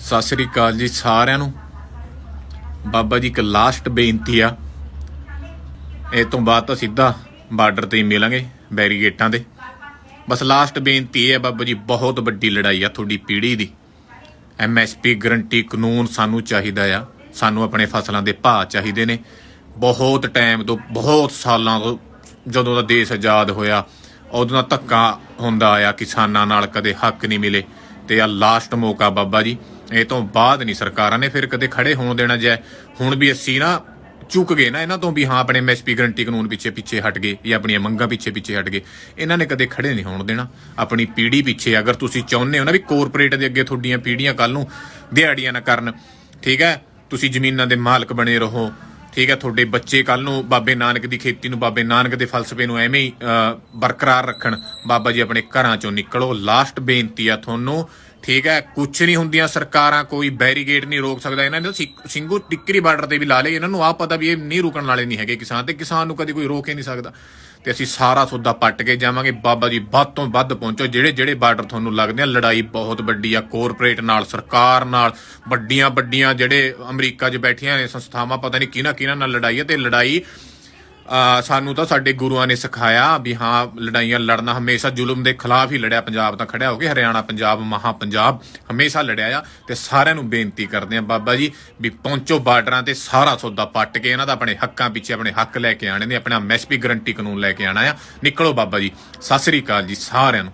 ਸਤਿ ਸ੍ਰੀ ਅਕਾਲ ਜੀ ਸਾਰਿਆਂ ਨੂੰ। ਬਾਬਾ ਜੀ ਇੱਕ ਲਾਸਟ ਬੇਨਤੀ ਆ। ਇਹ ਤੋਂ ਬਾਅਦ ਤਾਂ ਸਿੱਧਾ ਬਾਰਡਰ ਤੇ ਹੀ ਮਿਲਾਂਗੇ ਬੈਰੀਗੇਟਾਂ ਤੇ। ਬਸ ਲਾਸਟ ਬੇਨਤੀ ਇਹ ਹੈ ਬਾਬਾ ਜੀ, ਬਹੁਤ ਵੱਡੀ ਲੜਾਈ ਆ ਤੁਹਾਡੀ ਪੀੜ੍ਹੀ ਦੀ। ਐਮਐਸਪੀ ਗਰੰਟੀ ਕਾਨੂੰਨ ਸਾਨੂੰ ਚਾਹੀਦਾ ਆ। ਸਾਨੂੰ ਆਪਣੇ ਫਸਲਾਂ ਦੇ ਭਾਅ ਚਾਹੀਦੇ ਨੇ। ਬਹੁਤ ਟਾਈਮ ਤੋਂ, ਬਹੁਤ ਸਾਲਾਂ ਤੋਂ ਜਦੋਂ ਦਾ ਦੇਸ਼ ਆਜ਼ਾਦ ਹੋਇਆ, ਉਦੋਂ ਦਾ ਧੱਕਾ ਹੁੰਦਾ ਆ ਕਿਸਾਨਾਂ ਨਾਲ ਕਦੇ ਹੱਕ ਨਹੀਂ ਮਿਲੇ। ਤੇ ਆ ਲਾਸਟ ਮੌਕਾ ਬਾਬਾ ਜੀ। ਇਹ ਤੋਂ ਬਾਅਦ ਨਹੀਂ ਸਰਕਾਰਾਂ ਨੇ ਫਿਰ ਕਦੇ ਖੜੇ ਹੋਣ ਦੇਣਾ ਜੈ। ਹੁਣ ਵੀ ਅਸੀਂ ਨਾ ਚੁੱਕ ਗਏ ਨਾ ਇਹਨਾਂ ਤੋਂ ਵੀ ਹਾਂ ਆਪਣੇ ਐਮਐਸਪੀ ਗਰੰਟੀ ਕਾਨੂੰਨ ਪਿੱਛੇ ਪਿੱਛੇ ਹਟ ਗਏ ਜਾਂ ਆਪਣੀਆਂ ਮੰਗਾਂ ਪਿੱਛੇ ਪਿੱਛੇ ਹਟ ਗਏ। ਇਹਨਾਂ ਨੇ ਕਦੇ ਖੜੇ ਨਹੀਂ ਹੋਣ ਦੇਣਾ। ਆਪਣੀ ਪੀੜ੍ਹੀ ਪਿੱਛੇ ਅਗਰ ਤੁਸੀਂ ਚਾਹੁੰਦੇ ਹੋ ਨਾ ਵੀ ਕੋਰਪੋਰੇਟ ਦੇ ਅੱਗੇ ਤੁਹਾਡੀਆਂ ਪੀੜ੍ਹੀਆਂ ਕੱਲ ਨੂੰ ਦਿਹਾੜੀਆਂ ਨਾ ਕਰਨ ਠੀਕ ਹੈ? ਤੁਸੀਂ ਜ਼ਮੀਨਾਂ ਦੇ ਮਾਲਕ ਬਣੇ ਰਹੋ ਠੀਕ ਹੈ? ਤੁਹਾਡੇ ਬੱਚੇ ਕੱਲ ਨੂੰ ਬਾਬੇ ਨਾਨਕ ਦੀ ਖੇਤੀ ਨੂੰ ਬਾਬੇ ਨਾਨਕ ਦੇ ਫਲਸਫੇ ਨੂੰ ਐਵੇਂ ਹੀ ਅਹ, ਬਰਕਰਾਰ ਰੱਖਣ। ਬਾਬਾ ਜੀ ਆਪਣੇ ਘਰਾਂ ਚੋਂ ਨਿਕਲੋ। ਲਾਸਟ ਬੇਨਤੀ ਆ ਤੁਹਾਨੂੰ ਠੀਕ ਹੈ, ਕੁਛ ਨਹੀਂ ਹੁੰਦੀਆਂ ਸਰਕਾਰਾਂ, ਕੋਈ ਬੈਰੀਗੇਡ ਨਹੀਂ ਰੋਕ ਸਕਦਾ। ਇਹਨਾਂ ਨੇ ਤਾਂ ਸਿੰਘੂ ਟਿੱਕਰੀ ਬਾਰਡਰ ਤੇ ਵੀ ਲਾ ਲਏ। ਇਹਨਾਂ ਨੂੰ ਆਪ ਪਤਾ ਵੀ ਇਹ ਨਹੀਂ ਰੁਕਣ ਵਾਲੇ ਨਹੀਂ ਹੈਗੇ ਕਿਸਾਨ ਤੇ ਕਿਸਾਨ ਨੂੰ ਕਦੇ ਕੋਈ ਰੋਕ ਹੀ ਨਹੀਂ ਸਕਦਾ। ਤੇ ਅਸੀਂ ਸਾਰਾ ਸੌਦਾ ਪੱਟ ਕੇ ਜਾਵਾਂਗੇ। ਬਾਬਾ ਜੀ, ਵੱਧ ਤੋਂ ਵੱਧ ਪਹੁੰਚੋ। ਜਿਹੜੇ ਜਿਹੜੇ ਬਾਰਡਰ ਤੁਹਾਨੂੰ ਲੱਗਦੇ ਆ, ਲੜਾਈ ਬਹੁਤ ਵੱਡੀ ਆ। ਕੋਰਪੋਰੇਟ ਨਾਲ, ਸਰਕਾਰ ਨਾਲ ਵੱਡੀਆਂ ਵੱਡੀਆਂ ਜਿਹੜੇ ਅਮਰੀਕਾ 'ਚ ਬੈਠੀਆਂ ਨੇ ਸੰਸਥਾਵਾਂ, ਪਤਾ ਨਹੀਂ ਕਿਹਨਾਂ ਕਿਹਨਾਂ ਨਾਲ ਲੜਾਈ ਹੈ ਤੇ ਲੜਾਈ ਸਾਨੂੰ ਤਾਂ ਸਾਡੇ ਗੁਰੂਆਂ ਨੇ ਸਿਖਾਇਆ ਵੀ ਹਾਂ, ਲੜਾਈਆਂ ਲੜਨਾ ਹਮੇਸ਼ਾ ਜ਼ੁਲਮ ਦੇ ਖਿਲਾਫ ਹੀ ਲੜਿਆ। ਪੰਜਾਬ ਤਾਂ ਖੜਿਆ ਹੋ ਕੇ ਹਰਿਆਣਾ, ਪੰਜਾਬ, ਮਹਾ ਪੰਜਾਬ ਹਮੇਸ਼ਾ ਲੜਿਆ ਆ ਤੇ ਸਾਰਿਆਂ ਨੂੰ ਬੇਨਤੀ ਕਰਦੇ ਆ ਬਾਬਾ ਜੀ ਵੀ ਪਹੁੰਚੋ ਬਾਰਡਰਾਂ ਤੇ, ਸਾਰਾ ਸੌਦਾ ਪੱਟ ਕੇ ਇਹਨਾਂ ਦਾ ਆਪਣੇ ਹੱਕਾਂ ਪਿੱਛੇ ਆਪਣੇ ਹੱਕ ਲੈ ਕੇ ਆਣੇ ਨੇ, ਆਪਣਾ ਐਮਐਸਪੀ ਗਰੰਟੀ ਕਾਨੂੰਨ ਲੈ ਕੇ ਆਣਾ ਆ। ਨਿਕਲੋ ਬਾਬਾ ਜੀ, ਸਤਿ ਸ੍ਰੀ ਅਕਾਲ ਜੀ ਸਾਰਿਆਂ ਨੂੰ।